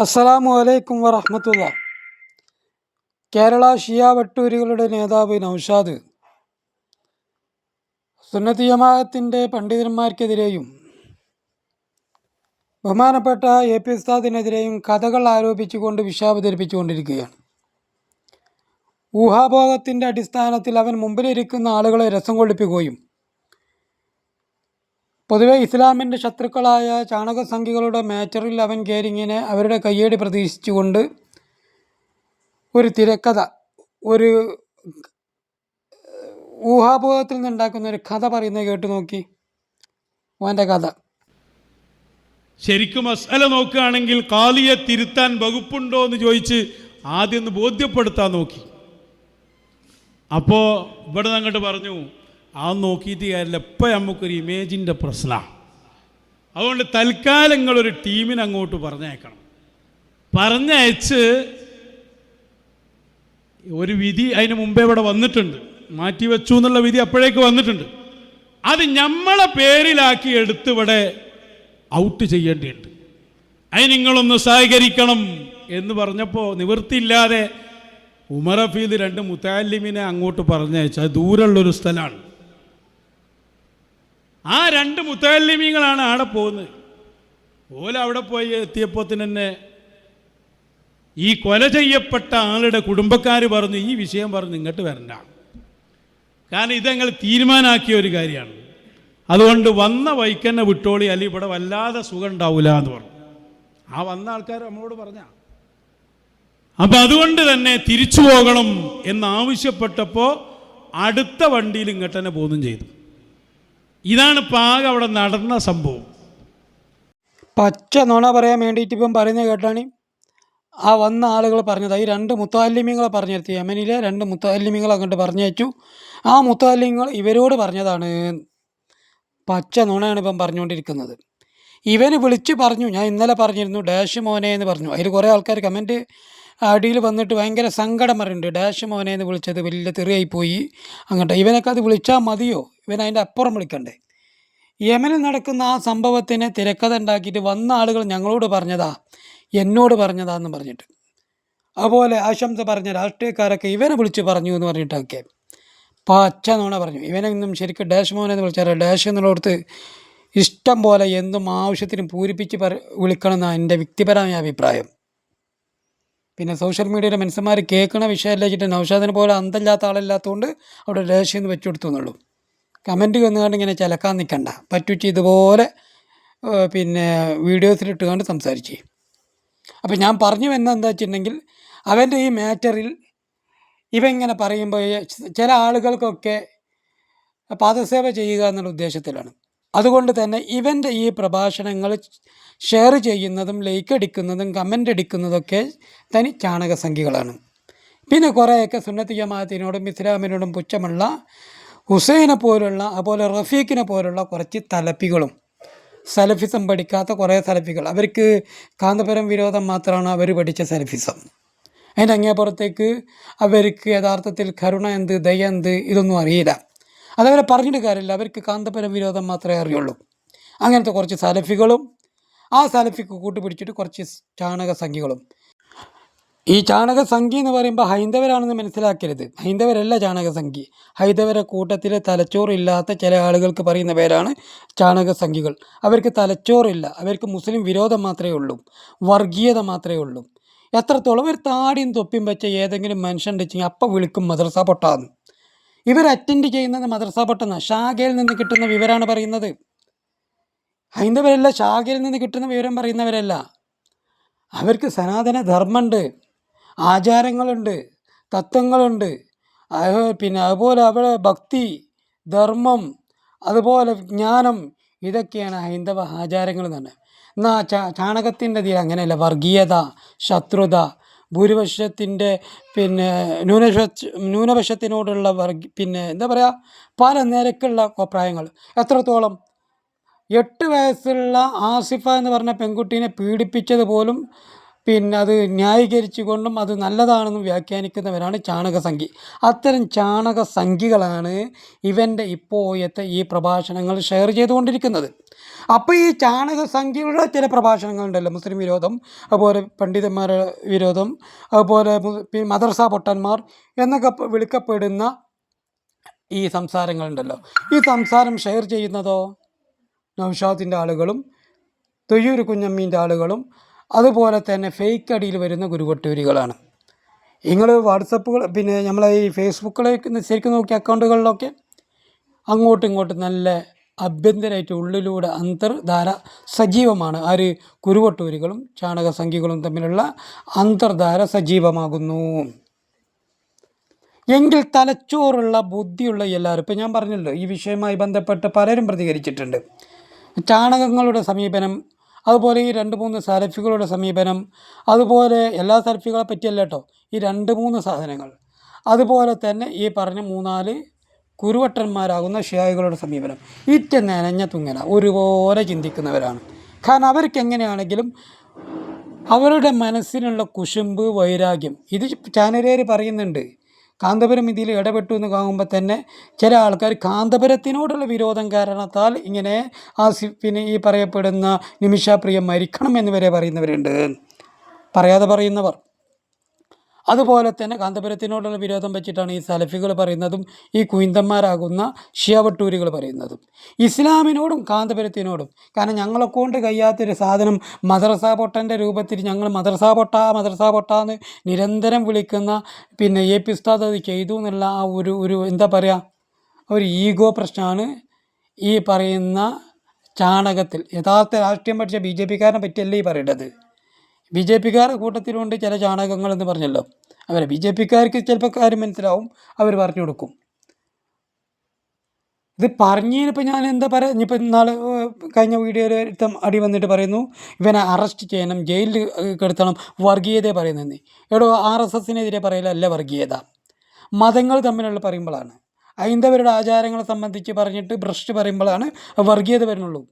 അസ്സലാമു അലൈക്കും വറഹമത്തുള്ള. കേരള ഷിയ വട്ടൂരികളുടെ നേതാവ് നൗഷാദ്. സുന്നത്തിയമാകത്തിന്റെ പണ്ഡിതന്മാർക്കെതിരെയും ബഹുമാനപ്പെട്ട എ പി ഉസ്താദിനെതിരെയും കഥകൾ ആരോപിച്ചുകൊണ്ട് വിഷാവതരിപ്പിച്ചുകൊണ്ടിരിക്കുകയാണ് ഊഹാഭോഗത്തിന്റെ അടിസ്ഥാനത്തിൽ അവൻ മുമ്പിലിരിക്കുന്ന ആളുകളെ രസം കൊള്ളിപ്പിക്കുകയും പൊതുവെ ഇസ്ലാമിന്റെ ശത്രുക്കളായ ചാണകസംഖ്യകളുടെ മാച്ചറിൽ അവൻ കേരിങ്ങിനെ അവരുടെ കയ്യേടി പ്രതീക്ഷിച്ചുകൊണ്ട് ഒരു തിരക്കഥ ഒരു ഊഹാപോഹത്തിൽ നിന്നുണ്ടാക്കുന്ന ഒരു കഥ പറയുന്നത് കേട്ട് നോക്കി. അവന്റെ കഥ. ശരിക്കും മസാല നോക്കുകയാണെങ്കിൽ കാലിയെ തിരുത്താൻ വകുപ്പുണ്ടോ എന്ന് ചോദിച്ച് ആദ്യം ഒന്ന് ബോധ്യപ്പെടുത്താൻ നോക്കി. അപ്പോൾ ഇവിടെ അങ്ങോട്ട് പറഞ്ഞു ആ നോക്കിയിട്ട് കാര്യമില്ല. ഇപ്പം നമുക്കൊരു ഇമേജിന്റെ പ്രശ്നമാണ് അതുകൊണ്ട് തൽക്കാലം നിങ്ങളൊരു ടീമിനെ അങ്ങോട്ട് പറഞ്ഞയക്കണം. പറഞ്ഞയച്ച് ഒരു വിധി അതിന് മുമ്പേ ഇവിടെ വന്നിട്ടുണ്ട്. മാറ്റി വെച്ചു എന്നുള്ള വിധി അപ്പോഴേക്ക് വന്നിട്ടുണ്ട്. അത് നമ്മളെ പേരിലാക്കി എടുത്ത് ഇവിടെ ഔട്ട് ചെയ്യേണ്ടിയുണ്ട് അതിന് നിങ്ങളൊന്ന് സഹകരിക്കണം എന്ന് പറഞ്ഞപ്പോൾ നിവൃത്തിയില്ലാതെ ഉമർ ഹഫീദ് രണ്ട് മുത്താലിമിനെ അങ്ങോട്ട് പറഞ്ഞയച്ചു. അത് ദൂരമുള്ളൊരു സ്ഥലമാണ്. ആ രണ്ട് മുത്തല്ലിമീങ്ങളാണ് അവിടെ പോകുന്നത്. ഓല അവിടെ പോയി എത്തിയപ്പോൾ തന്നെ ഈ കൊല ചെയ്യപ്പെട്ട ആളുടെ കുടുംബക്കാർ പറഞ്ഞു ഈ വിഷയം പറഞ്ഞ് ഇങ്ങോട്ട് വരണ്ട. കാരണം ഇത് ഞങ്ങൾ തീരുമാനാക്കിയ ഒരു കാര്യമാണ്. അതുകൊണ്ട് വന്ന വൈക്കന്നെ വിട്ടോളി അല്ലെങ്കിൽ ഇവിടെ വല്ലാതെ സുഖം ഉണ്ടാവില്ല എന്ന് പറഞ്ഞു. ആ വന്ന ആൾക്കാർ നമ്മളോട് പറഞ്ഞ. അപ്പം അതുകൊണ്ട് തന്നെ തിരിച്ചു പോകണം എന്നാവശ്യപ്പെട്ടപ്പോൾ അടുത്ത വണ്ടിയിൽ ഇങ്ങോട്ട് തന്നെ പോകുന്നു ചെയ്തു. ഇതാണ് പാക അവിടെ നടന്ന സംഭവം. പച്ച നുണ പറയാൻ വേണ്ടിയിട്ട് ഇപ്പം പറയുന്നത് കേട്ടാണ്. ആ വന്ന ആളുകൾ പറഞ്ഞത് ഈ രണ്ട് മുത്താലിമ്യങ്ങളെ പറഞ്ഞിരുത്തി യമനിലെ രണ്ട് മുത്താലിമ്യങ്ങളെ അങ്ങോട്ട് പറഞ്ഞയച്ചു ആ മുത്താലിമ്യങ്ങൾ ഇവരോട് പറഞ്ഞതാണ് പച്ച നുണയാണ് ഇപ്പം പറഞ്ഞുകൊണ്ടിരിക്കുന്നത്. ഇവന് വിളിച്ച് പറഞ്ഞു ഞാൻ ഇന്നലെ പറഞ്ഞിരുന്നു ഡാഷ് മോനെ എന്ന് പറഞ്ഞു. അതിൽ കുറേ ആൾക്കാർ കമന്റ് അടിയിൽ വന്നിട്ട് ഭയങ്കര സങ്കടം പറയുന്നുണ്ട്. ഡാഷ് മോനെ എന്ന് വിളിച്ചത് വലിയ തെറിയായി പോയി അങ്ങോട്ട് ഇവനൊക്കെ അത് വിളിച്ചാൽ മതിയോ? ഇവൻ അതിന്റെ അപ്പുറം വിളിക്കണ്ടേ? യമനിൽ നടക്കുന്ന ആ സംഭവത്തിന് തിരക്കഥ ഉണ്ടാക്കിയിട്ട് വന്ന ആളുകൾ ഞങ്ങളോട് പറഞ്ഞതാ എന്നോട് പറഞ്ഞതാന്ന് പറഞ്ഞിട്ട്. അതുപോലെ ആശംസ പറഞ്ഞ രാഷ്ട്രീയക്കാരൊക്കെ ഇവനെ വിളിച്ച് പറഞ്ഞു എന്ന് പറഞ്ഞിട്ടൊക്കെ പച്ച നോണ പറഞ്ഞു. ഇവനെന്നും ശരിക്കും ഡാഷ് മോനെ എന്ന് വിളിച്ചാൽ ഡാഷ് എന്നുള്ളടത്ത് ഇഷ്ടം പോലെ എന്തും ആവശ്യത്തിനും പൂരിപ്പിച്ച് പറ വിളിക്കണമെന്നാണ് എന്റെ വ്യക്തിപരമായ അഭിപ്രായം. പിന്നെ സോഷ്യൽ മീഡിയയിലെ മനുഷ്യന്മാർ കേൾക്കണ വിഷയമല്ല വെച്ചിട്ട് നൗഷാദിനെ പോലെ അന്തല്ലാത്ത ആളില്ലാത്തതുകൊണ്ട് അവിടെ രഹസ്യം എന്ന് വെച്ചു കൊടുത്തു എന്നുള്ളൂ. കമന്റ് വന്നുകൊണ്ട് ഇങ്ങനെ ചിലക്കാൻ നിൽക്കണ്ട. പറ്റുച്ച് ഇതുപോലെ പിന്നെ വീഡിയോസിലിട്ട് കണ്ട് സംസാരിച്ച്. അപ്പോൾ ഞാൻ പറഞ്ഞു വന്നത് എന്താ വെച്ചിട്ടുണ്ടെങ്കിൽ അവന്റെ ഈ മാറ്ററിൽ ഇവ പറയുമ്പോൾ ചില ആളുകൾക്കൊക്കെ പാദസേവ ചെയ്യുക എന്നുള്ള ഉദ്ദേശത്തിലാണ്. അതുകൊണ്ട് തന്നെ ഇവന്റെ ഈ പ്രഭാഷണങ്ങൾ ഷെയർ ചെയ്യുന്നതും ലൈക്ക് അടിക്കുന്നതും കമന്റ് അടിക്കുന്നതൊക്കെ തനി ചാണകസംഖ്യകളാണ്. പിന്നെ കുറേയൊക്കെ സുന്നത്തി ജമാഅത്തിനോടും ഇസ്ലാമിനോടും പുച്ഛമുള്ള ഹുസൈനെ പോലുള്ള അതുപോലെ റഫീഖിനെ പോലുള്ള കുറച്ച് തലപ്പികളും. സലഫിസം പഠിക്കാത്ത കുറേ സലഫികൾ. അവർക്ക് കാന്തപുരം വിരോധം മാത്രമാണ് അവർ പഠിച്ച സലഫിസം. അതിന്റെ അങ്ങേപ്പുറത്തേക്ക് അവർക്ക് യഥാർത്ഥത്തിൽ കരുണ എന്ത് ദയ എന്ത് ഇതൊന്നും അറിയില്ല. അതവരെ പറഞ്ഞിട്ട് കാര്യമില്ല. അവർക്ക് കാന്തപുരം വിരോധം മാത്രമേ അറിയുള്ളൂ. അങ്ങനത്തെ കുറച്ച് സലഫികളും ആ സലഫിക്ക് കൂട്ടുപിടിച്ചിട്ട് കുറച്ച് ചാണക സംഖ്യകളും. ഈ ചാണക സംഖ്യ എന്ന് പറയുമ്പോൾ ഹൈന്ദവരാണെന്ന് മനസ്സിലാക്കരുത്. ഹൈന്ദവരല്ല ചാണക സംഖ്യ. ഹൈന്ദവര കൂട്ടത്തിലെ തലച്ചോറില്ലാത്ത ചില ആളുകൾക്ക് പറയുന്ന പേരാണ് ചാണക സംഖ്യകൾ. അവർക്ക് തലച്ചോറില്ല. അവർക്ക് മുസ്ലിം വിരോധം മാത്രമേ ഉള്ളൂ. വർഗീയത മാത്രമേ ഉള്ളൂ. എത്രത്തോളം ഒരു താടിയും തൊപ്പിയും വെച്ച ഏതെങ്കിലും മനുഷ്യൻ വെച്ചെങ്കിൽ അപ്പം വിളിക്കും മദ്രസ പൊട്ടാന്ന്. ഇവർ അറ്റൻഡ് ചെയ്യുന്നത് മദ്രസ പട്ടുന്ന. ശാഖയിൽ നിന്ന് കിട്ടുന്ന വിവരമാണ് പറയുന്നത്. ഹൈന്ദവരല്ല ശാഖയിൽ നിന്ന് കിട്ടുന്ന വിവരം പറയുന്നവരല്ല. അവർക്ക് സനാതന ധർമ്മമുണ്ട് ആചാരങ്ങളുണ്ട്. തത്വങ്ങളുണ്ട്. പിന്നെ അതുപോലെ അവിടെ ഭക്തി ധർമ്മം അതുപോലെ ജ്ഞാനം ഇതൊക്കെയാണ് ഹൈന്ദവ ആചാരങ്ങൾ തന്നെ എന്നാൽ ചാ ചാണകത്തിന്റെ തീരെ അങ്ങനെയല്ല. വർഗീയത ശത്രുത ഭൂരിപക്ഷത്തിന്റെ പിന്നെ ന്യൂനപക്ഷ ന്യൂനപക്ഷത്തിനോടുള്ള പിന്നെ എന്താ പറയുക പല നിരക്കുള്ള അഭിപ്രായങ്ങൾ. എത്രത്തോളം? എട്ട് വയസ്സുള്ള ആസിഫ എന്ന് പറഞ്ഞ പെൺകുട്ടീനെ പീഡിപ്പിച്ചത് പോലും പിന്നെ അത് ന്യായീകരിച്ചുകൊണ്ടും അത് നല്ലതാണെന്ന് വ്യാഖ്യാനിക്കുന്നവരാണ് ചാണകസംഖ്യ അത്തരം ചാണകസംഖ്യകളാണ് ഇവന്റെ ഇപ്പോഴത്തെ ഈ പ്രഭാഷണങ്ങൾ ഷെയർ ചെയ്തുകൊണ്ടിരിക്കുന്നത്. അപ്പോൾ ഈ ചാണക സംഖ്യയുടെ ചില പ്രഭാഷണങ്ങളുണ്ടല്ലോ മുസ്ലിം വിരോധം അതുപോലെ പണ്ഡിതന്മാരുടെ വിരോധം അതുപോലെ മദർസ പൊട്ടന്മാർ എന്നൊക്കെ വിളിക്കപ്പെടുന്ന ഈ സംസാരങ്ങളുണ്ടല്ലോ. ഈ സംസാരം ഷെയർ ചെയ്യുന്നതോ? നൗഷാദിന്റെ ആളുകളും തൊയ്യൂർ കുഞ്ഞമ്മീന്റെ ആളുകളും അതുപോലെ തന്നെ ഫേക്ക് അടിയിൽ വരുന്ന ഗുരുവട്ടൂരികളാണ്. നിങ്ങൾ വാട്സപ്പുകൾ പിന്നെ നമ്മളെ ഈ ഫേസ്ബുക്കിലേക്ക് ശരിക്കും നോക്കിയ അക്കൗണ്ടുകളിലൊക്കെ അങ്ങോട്ടും ഇങ്ങോട്ടും നല്ല ആഭ്യന്തരമായിട്ട് ഉള്ളിലൂടെ അന്തർധാര സജീവമാണ്. ആര് കുരുവട്ടൂരികളും ചാണകസംഖ്യകളും തമ്മിലുള്ള അന്തർധാര സജീവമാകുന്നു. എങ്കിൽ തലച്ചോറുള്ള ബുദ്ധിയുള്ള എല്ലാവരും ഇപ്പം ഞാൻ പറഞ്ഞല്ലോ ഈ വിഷയവുമായി ബന്ധപ്പെട്ട് പലരും പ്രതികരിച്ചിട്ടുണ്ട്. ചാണകങ്ങളുടെ സമീപനം അതുപോലെ ഈ രണ്ട് മൂന്ന് സലഫികളുടെ സമീപനം അതുപോലെ എല്ലാ സലഫികളെ പറ്റിയല്ല കേട്ടോ ഈ രണ്ട് മൂന്ന് സാധനങ്ങൾ. അതുപോലെ തന്നെ ഈ പറഞ്ഞ മൂന്നാൽ കുരുവട്ടന്മാരാകുന്ന ഷിയായികളുടെ സമീപനം. ഇറ്റ നനഞ്ഞ തുങ്ങല ഒരുപോലെ ചിന്തിക്കുന്നവരാണ്. കാരണം അവർക്ക് എങ്ങനെയാണെങ്കിലും അവരുടെ മനസ്സിനുള്ള കുശുമ്പ് വൈരാഗ്യം. ഇത് ചാനലുകാർ പറയുന്നുണ്ട്. കാന്തപുരം ഇതിൽ ഇടപെട്ടു എന്ന് കാണുമ്പോൾ തന്നെ ചില ആൾക്കാർ കാന്തപുരത്തിനോടുള്ള വിരോധം കാരണത്താൽ ഇങ്ങനെ ആസിഫിന് ഈ പറയപ്പെടുന്ന നിമിഷാപ്രിയം മരിക്കണം എന്ന് വരെ പറയുന്നവരുണ്ട്. പറയാതെ പറയുന്നവർ. അതുപോലെ തന്നെ കാന്തപുരത്തിനോടുള്ള വിരോധം വെച്ചിട്ടാണ് ഈ സലഫികൾ പറയുന്നതും ഈ കുയിന്തന്മാരാകുന്ന ഷിയവട്ടൂരികൾ പറയുന്നതും. ഇസ്ലാമിനോടും കാന്തപുരത്തിനോടും കാരണം ഞങ്ങളെ കൊണ്ട് കഴിയാത്തൊരു സാധനം മദ്രസ പൊട്ടന്റെ രൂപത്തിൽ ഞങ്ങൾ മദ്രസ പൊട്ട മദ്രസ പൊട്ട എന്ന് നിരന്തരം വിളിക്കുന്ന പിന്നെ എ പി ഉസ്താദ് അത് ചെയ്തു എന്നുള്ള ആ ഒരു ഒരു എന്താ പറയുക ഒരു ഈഗോ പ്രശ്നമാണ് ഈ പറയുന്ന ചാണകത്തിൽ. യഥാർത്ഥ രാഷ്ട്രീയം പഠിച്ച ബി ജെ പിക്കാരനെ പറ്റിയല്ലേ ഈ പറയേണ്ടത്? ബി ജെ പിക്കാരുടെ കൂട്ടത്തിലുണ്ട് ചില ചാണകങ്ങൾ എന്ന് പറഞ്ഞല്ലോ. അവരെ ബി ജെ പിക്കാർക്ക് ചിലപ്പോൾ കാര്യം മനസ്സിലാവും. അവർ പറഞ്ഞു കൊടുക്കും. ഇത് പറഞ്ഞതിനിപ്പോൾ ഞാൻ എന്താ പറയുക ഇനിയിപ്പോൾ നാളെ കഴിഞ്ഞ വീഡിയോയിൽ ഒരുത്തം അടി വന്നിട്ട് പറയുന്നു ഇവനെ അറസ്റ്റ് ചെയ്യണം ജയിലിൽ കിടത്തണം വർഗീയതയെ പറയുന്നതെന്ന് എടോ ആർ എസ് എസിനെതിരെ പറയലല്ല വർഗീയത. മതങ്ങൾ തമ്മിലുള്ള പറയുമ്പോഴാണ് ഹൈന്ദവരുടെ ആചാരങ്ങളെ സംബന്ധിച്ച് പറഞ്ഞിട്ട് ഭ്രഷ്ട് പറയുമ്പോഴാണ് വർഗീയത വരുന്നുള്ളൂ.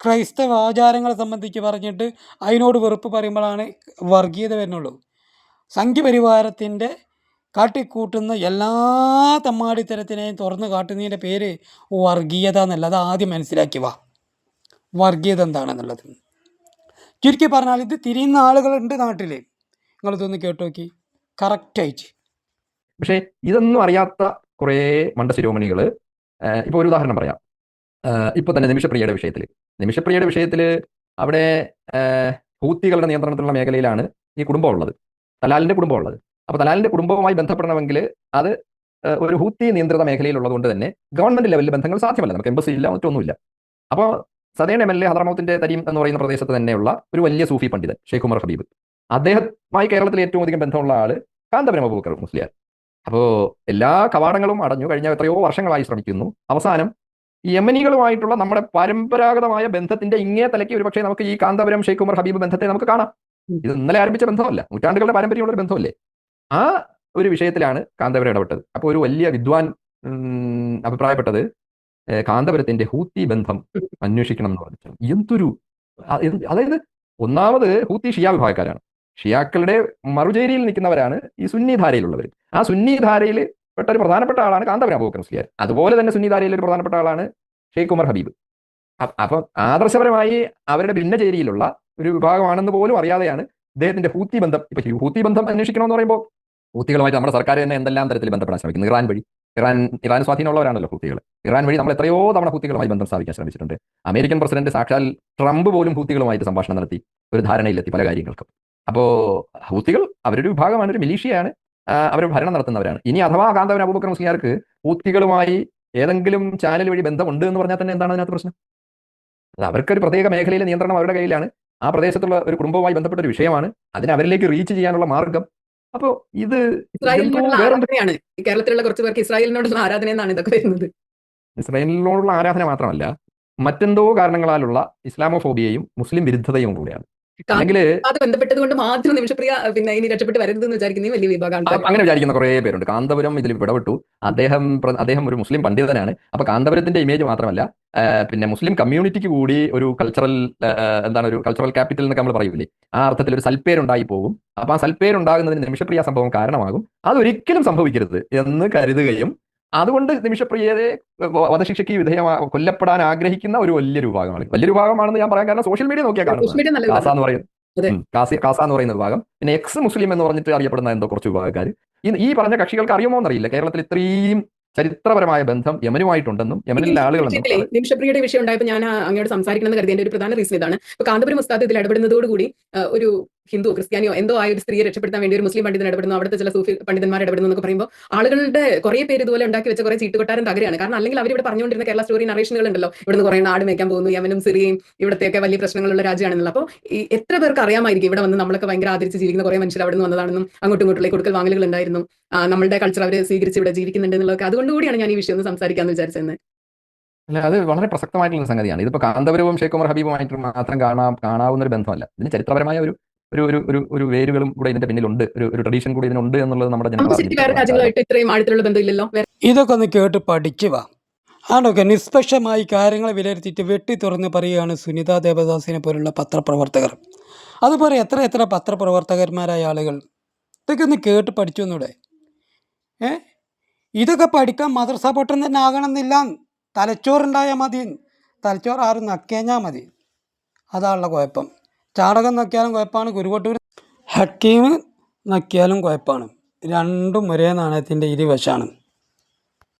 ക്രൈസ്തവ ആചാരങ്ങളെ സംബന്ധിച്ച് പറഞ്ഞിട്ട് അതിനോട് വെറുപ്പ് പറയുമ്പോഴാണ് വർഗീയത വരുന്നുള്ളൂ. സംഘപരിവാരത്തിന്റെ കാട്ടിക്കൂട്ടുന്ന എല്ലാ തമ്മാടിത്തരത്തിനെയും തുറന്ന് കാട്ടുന്നതിന്റെ പേര് വർഗീയത എന്നല്ല ആദ്യം മനസ്സിലാക്കി വർഗീയത എന്താണെന്നുള്ളത്. ചുരുക്കി പറഞ്ഞാൽ ഇത് തിരിയുന്ന ആളുകളുണ്ട് നാട്ടിൽ നിങ്ങളിതൊന്ന് കേട്ടോക്കി കറക്റ്റായിട്ട്. പക്ഷേ ഇതൊന്നും അറിയാത്ത കുറേ മണ്ട ശിരോമണികൾ ഇപ്പോൾ ഒരു ഉദാഹരണം പറയാം. ഇപ്പോൾ തന്നെ നിമിഷപ്രിയയുടെ വിഷയത്തിൽ നിമിഷപ്രിയയുടെ വിഷയത്തിൽ അവിടെ ഹൂത്തികളുടെ നിയന്ത്രണത്തിലുള്ള മേഖലയിലാണ് ഈ കുടുംബം ഉള്ളത്. തലാലിന്റെ കുടുംബമുള്ളത്. അപ്പോൾ തലാലിന്റെ കുടുംബവുമായി ബന്ധപ്പെടണമെങ്കിൽ അത് ഒരു ഹൂത്തി നിയന്ത്രിത മേഖലയിൽ ഉള്ളതുകൊണ്ട് തന്നെ ഗവൺമെന്റ് ലെവലിൽ ബന്ധങ്ങൾ സാധ്യമല്ല. നമുക്ക് എംബസി ഇല്ല മറ്റൊന്നുമില്ല അപ്പോൾ സദേൺ എം എൽ എ ഹദ്രമൗത്തിന്റെ തരീം എന്ന് പറയുന്ന പ്രദേശത്ത് തന്നെയുള്ള ഒരു വലിയ സൂഫി പണ്ഡിതൻ ഷെയ്ഖ് ഉമർ ഹബീബ്. അദ്ദേഹമായി കേരളത്തിൽ ഏറ്റവും അധികം ബന്ധമുള്ള ആൾ കാന്തപുരം അബൂബക്കർ മുസ്ലിയാർ. അപ്പോൾ എല്ലാ കവാടങ്ങളും അടഞ്ഞു കഴിഞ്ഞ എത്രയോ വർഷങ്ങളായി ശ്രമിക്കുന്നു. അവസാനം ഈ യമനികളുമായിട്ടുള്ള നമ്മുടെ പരമ്പരാഗതമായ ബന്ധത്തിന്റെ ഇങ്ങേ തലയ്ക്ക് ഒരുപക്ഷെ നമുക്ക് ഈ കാന്തപുരം ഷെയ്ഖ് ഉമർ ഹബീബ് ബന്ധത്തെ നമുക്ക് കാണാം. ഇത് ഇന്നലെ ആരംഭിച്ച ബന്ധമല്ല. നൂറ്റാണ്ടുകളുടെ പാരമ്പര്യമുള്ള ഒരു ബന്ധമല്ലേ? ആ ഒരു വിഷയത്തിലാണ് കാന്തപുരം ഇടപെട്ടത്. അപ്പോൾ ഒരു വലിയ വിദ്വാൻ അഭിപ്രായപ്പെട്ടത് കാന്തപുരത്തിന്റെ ഹൂത്തി ബന്ധം അന്വേഷിക്കണം എന്ന് പറഞ്ഞു എന്തൊരു അതായത് ഒന്നാമത് ഹൂത്തി ഷിയ വിഭാഗക്കാരാണ്. ഷിയാക്കളുടെ മറുചേരിയിൽ നിൽക്കുന്നവരാണ് ഈ സുന്നി ധാരയിലുള്ളവർ. ആ സുന്നി ധാരയിൽ പെട്ട ഒരു പ്രധാനപ്പെട്ട ആളാണ് കാന്തപുരം അബൂബക്കർ മുസ്ലിയാർ. അതുപോലെ തന്നെ സുന്നി ധാരയിലെ ഒരു പ്രധാനപ്പെട്ട ആളാണ് ഷെയ്ഖ് ഉമർ ഹബീബ്. അപ്പം ആദർശപരമായി അവരുടെ ഭിന്നചേരിയിലുള്ള ഒരു വിഭാഗമാണെന്ന് പോലും അറിയാതെയാണ് ഇദ്ദേഹത്തിന്റെ ഹൂത്തി ബന്ധം ഇപ്പൊ ഹൂത്തി ബന്ധം അന്വേഷിക്കണമെന്ന് പറയുമ്പോൾ ഹൂത്തികളുമായിട്ട് നമ്മുടെ സർക്കാർ തന്നെ എന്തെല്ലാം തരത്തിൽ ബന്ധപ്പെടാൻ ശ്രമിക്കുന്നു? ഇറാൻ വഴി. ഇറാൻ ഇറാൻ സ്വാധീനമുള്ളവരാണല്ലോ ഹൂത്തികൾ ഇറാൻ വഴി നമ്മൾ എത്രയോ തവണ ഹൂത്തികളുമായി ബന്ധം സ്ഥാപിക്കാൻ ശ്രമിച്ചിട്ടുണ്ട്. അമേരിക്കൻ പ്രസിഡന്റ് സാക്ഷാൽ ട്രംപ് പോലും ഹൂത്തികളുമായിട്ട് സംഭാഷണം നടത്തി ഒരു ധാരണയിലെത്തി പല കാര്യങ്ങൾക്കും. അപ്പോൾ ഹൂത്തികൾ അവരൊരു വിഭാഗമാണ് ഒരു മിലീഷ്യയാണ്. അവർ ഭരണം നടത്തുന്നവരാണ്. ഇനി അഥവാ കാന്തവൻ അബൂബക്കർ മുസ്ലിയാർക്ക് ഹൂത്തികളുമായി ഏതെങ്കിലും ചാനൽ വഴി ബന്ധമുണ്ട് എന്ന് പറഞ്ഞാൽ തന്നെ എന്താണ് അതിനകത്ത് പ്രശ്നം? അവർക്കൊരു പ്രത്യേക മേഖലയിലെ നിയന്ത്രണം അവരുടെ കയ്യിലാണ്. ആ പ്രദേശത്തുള്ള ഒരു കുടുംബവുമായി ബന്ധപ്പെട്ട ഒരു വിഷയമാണ്. അതിനെ അവരിലേക്ക് റീച്ച് ചെയ്യാനുള്ള മാർഗം അപ്പോ ഇത് ഇസ്രായേലിനോടുള്ള കേരളത്തിലുള്ള കുറച്ച് പേർക്ക് ഇസ്രായേലിനോടുള്ള ആരാധന എന്നാണ് ഇതൊക്കെ വരുന്നത്. ഇസ്രായേലിനോടുള്ള ആരാധന മാത്രമല്ല മറ്റെന്തോ കാരണങ്ങളാലുള്ള ഇസ്ലാമോഫോബിയയും മുസ്ലിം വിരുദ്ധതയും കൂടിയാണ്. അല്ലെങ്കിൽ അത് ബന്ധപ്പെട്ടത് കൊണ്ട് മാത്രം നിമിഷപ്രിയ പിന്നെ ഇനി രക്ഷപ്പെട്ട് വരരുത് എന്ന് വിചാരിക്കുന്ന വലിയ അങ്ങനെ വിചാരിക്കുന്ന കുറെ പേരുണ്ട്. കാന്തപുരം ഇതിൽ ഇടപെട്ടു അദ്ദേഹം അദ്ദേഹം ഒരു മുസ്ലിം പണ്ഡിതനാണ്. അപ്പൊ കാന്തപുരത്തിന്റെ ഇമേജ് മാത്രമല്ല പിന്നെ മുസ്ലിം കമ്മ്യൂണിറ്റിക്ക് കൂടി ഒരു കൾച്ചറൽ എന്താണ് ഒരു കൾച്ചറൽ ക്യാപിറ്റൽ എന്നൊക്കെ നമ്മൾ പറയൂലേ ആ അർത്ഥത്തിൽ ഒരു സൽപ്പേരുണ്ടായി പോകും. അപ്പൊ ആ സൽപ്പേരുണ്ടാകുന്നതിന് നിമിഷപ്രിയ സംഭവം കാരണമാകും. അതൊരിക്കലും സംഭവിക്കരുത് എന്ന് കരുതുകയും അതുകൊണ്ട് നിമിഷപ്രിയരെ വധശിക്ഷയ്ക്ക് വിധേയമാ കൊല്ലപ്പെടാൻ ആഗ്രഹിക്കുന്ന ഒരു വലിയൊരു വിഭാഗമാണ്. വലിയൊരു വിഭാഗമാണെന്ന് ഞാൻ പറയാൻ കാരണം സോഷ്യൽ മീഡിയ നോക്കിയാൽ കാണുന്നത്. കാസ എന്ന് പറയുന്നത് കാസ കാസി എന്ന് പറയുന്ന വിഭാഗം. പിന്നെ എക്സ് മുസ്ലിം എന്ന് പറഞ്ഞിട്ട് അറിയപ്പെടുന്ന എന്തോ കുറച്ച് വിഭാഗക്കാർ ഈ പറഞ്ഞ കക്ഷികൾക്ക് അറിയുമോ എന്നറിയില്ല കേരളത്തിൽ ഇത്രയും ചരിത്രപരമായ ബന്ധം യമനുമായിട്ടുണ്ടെന്നും യമനിലെ ആളുകളുണ്ടെന്നും വിഷയത്തിലെ നിമിഷപ്രിയയുടെ വിഷയം ഉണ്ടായപ്പോൾ ഞാൻ അങ്ങോട്ട് സംസാരിക്കണമെന്ന് കരുതി എന്റെ ഒരു പ്രധാന റീസൺ ഇതാണ്. ഇപ്പൊ കാന്തപുരം ഉസ്താദ് ഇതിൽ ഇടപെടുന്നതോടുകൂടി ഒരു ഹിന്ദു ക്രിസ്ത്യാനിയോ എന്തോ ആയ ഒരു സ്ത്രീയെ രക്ഷപ്പെടുത്താൻ വേണ്ടി ഒരു മുസ്ലിം പണ്ഡിതൻ ഇടപെടുന്നു. അവിടുത്തെ ചില സൂഫി പണ്ഡിതന്മാർ ഇടപെടുന്നു എന്നൊക്കെ പറയുമ്പോൾ ആളുകളുടെ കുറേ പേര് ഇതുപോലെ ഉണ്ടാക്കി വെച്ച കുറെ ചീട്ടുകൊട്ടാരം തകരാണ് കാരണം അല്ലെങ്കിൽ അവർ ഇവിടെ പറഞ്ഞുകൊണ്ടിരുന്ന കേരള സ്റ്റോറി നറേഷനുകൾ ഉണ്ടല്ലോ ഇവിടുന്ന് കുറെ നാട് മേക്കാൻ പോകുന്നു യമനും സിറിയയും ഇവിടത്തെയൊക്കെ വലിയ പ്രശ്നങ്ങളുള്ള രാജ്യമാണെന്നുള്ള അപ്പോൾ എത്ര പേർക്ക് അറിയാമായിരിക്കും ഇവിടെ വന്ന് നമ്മളൊക്കെ ഭയങ്കര ആദരിച്ച് ജീവിക്കുന്ന കുറേ മനുഷ്യർ അവിടെ നിന്ന് വന്നതാണെന്നും അങ്ങോട്ടും ഇങ്ങോട്ടുള്ള കൊടുക്കൽ വാങ്ങലുകൾ ഉണ്ടായിരുന്നു. നമ്മുടെ കൾച്ചർ അവർ സ്വീകരിച്ച് ഇവിടെ ജീവിക്കുന്നുണ്ട് എന്നുള്ളതൊക്കെ അതുകൊണ്ട് കൂടിയാണ് ഞാൻ ഈ വിഷയം ഒന്ന് സംസാരിക്കാമെന്ന് വിചാരിച്ചത്. അല്ല അത് വളരെ പ്രസക്തമായിട്ടുള്ള സംഗതിയാണ്. ഇതിപ്പോൾ കാന്തപുരവും ഷേഖ് ഉമർ ഹബീബുമായിട്ട് മാത്രം കാണാം കാണാവുന്ന ഒരു ബന്ധമല്ല. ഇതിന് ചരിത്രപരമായ ഒരു ഒരു ഒരു ഒരു ഒരു വേരുകളും കൂടെ ഇതിന്റെ പിന്നിലുണ്ട്. ഒരു ഒരു ട്രഡീഷൻ കൂടി ഇതിനുണ്ട് എന്നുള്ളത് നമ്മുടെ ജനങ്ങൾ രാജ്യങ്ങളായിട്ട് ഇത്രയും ആഴത്തിലുള്ള ബന്ധമില്ലല്ലോ? ഇതൊക്കെ ഒന്ന് കേട്ട് പഠിക്കുക. വാ ആണ്ടൊക്കെ നിഷ്പക്ഷമായി കാര്യങ്ങൾ വിലയിരുത്തിയിട്ട് വെട്ടി തുറന്ന് പറയുകയാണ് സുനിത ദേവദാസിനെ പോലുള്ള പത്രപ്രവർത്തകർ. അതുപോലെ എത്ര എത്ര പത്രപ്രവർത്തകന്മാരായ ആളുകൾ. ഇതൊക്കെ ഒന്ന് കേട്ട് പഠിച്ചു എന്നൂടെ ഏ? ഇതൊക്കെ പഠിക്കാൻ മദ്രസ പൊട്ടൻ തന്നെ ആകണമെന്നില്ല. തലച്ചോറുണ്ടായാൽ മതി. തലച്ചോറ് ആരും നക്കിയഞ്ഞാൽ മതി. അതാണുള്ള കുഴപ്പം. ചാടകം നക്കിയാലും കുഴപ്പമാണ് കുരുവട്ടൂർ ഹക്കീം നക്കിയാലും കുഴപ്പമാണ് രണ്ടും ഒരേ നാണയത്തിന്റെ ഇരുവശമാണ്